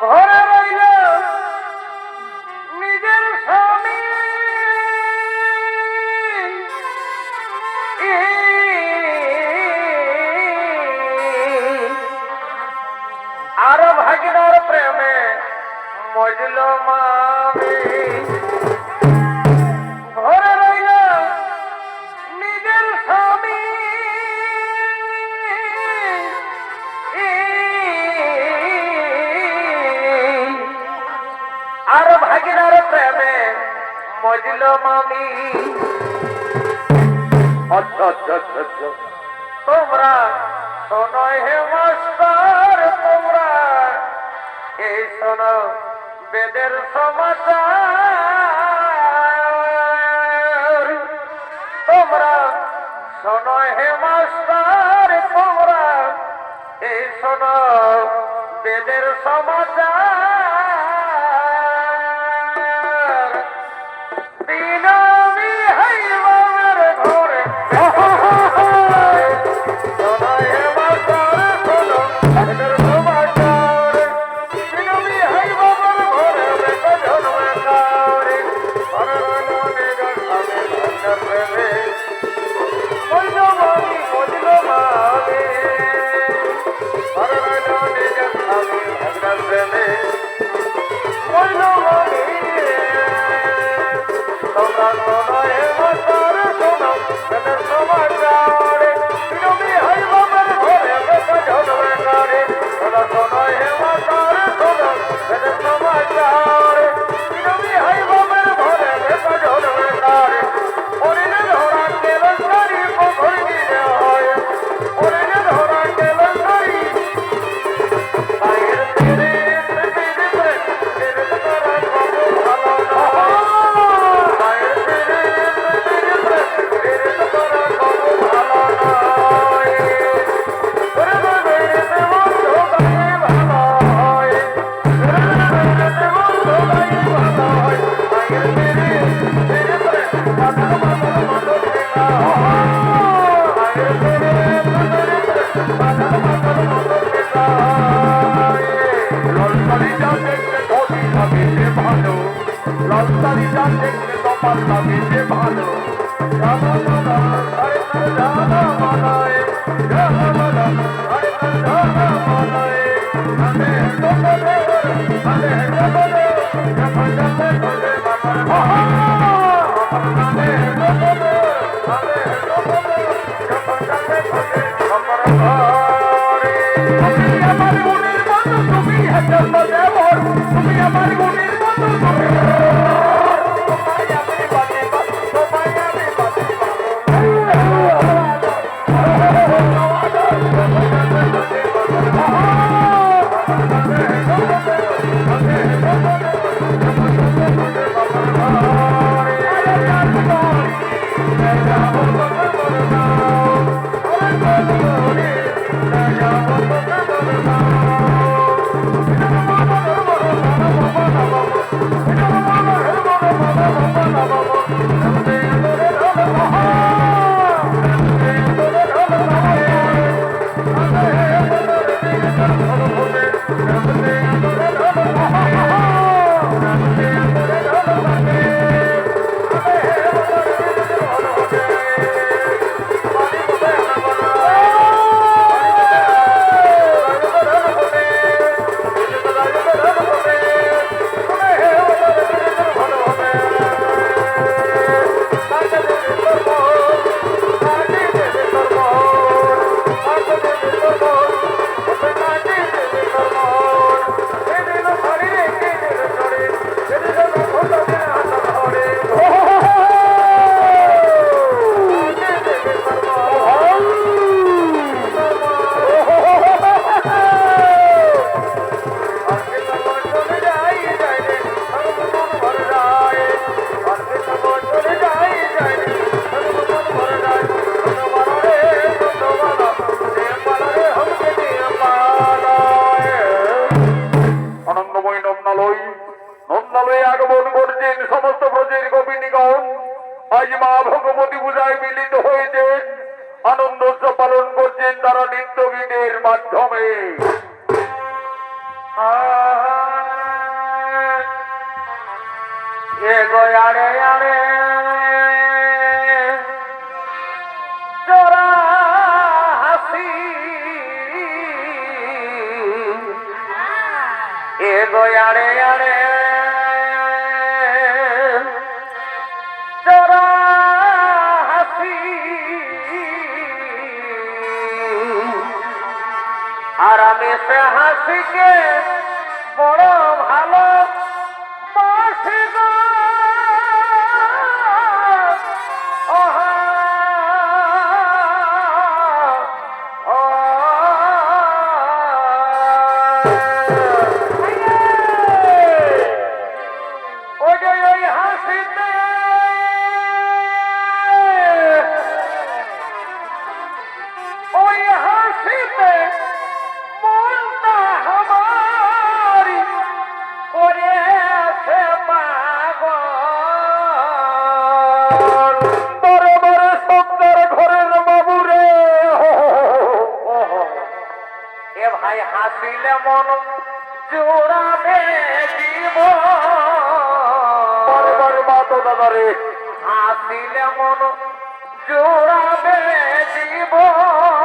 ঘরে রইল নিজের স্বামী। আর ভাগিনার প্রেমে মজলো মামি। ভাগিনার প্রেমে মজল মামি। তোমরা শোনয় হে মাস্টার, তোমরা এই শোনো বেদের সমাচার। তোমরা শোনয় হে মাস্টার, তোমরা এই শোনো বেদের সমাচার। ভালো। লস্তারি যা দেখতে তোমার লাগে যে ভালো। রাধা রাধা হরে হরে, রাধা মানায় রাধা বুঝায় মিলিত হয়েছে আনন্দ পালন করছেন তারা নৃত্য গীতের মাধ্যমে আরে আরে! হাসিকে বড় দিলে মন জোড়াবে জীবন আসিলে মন জোড়াবে জীবন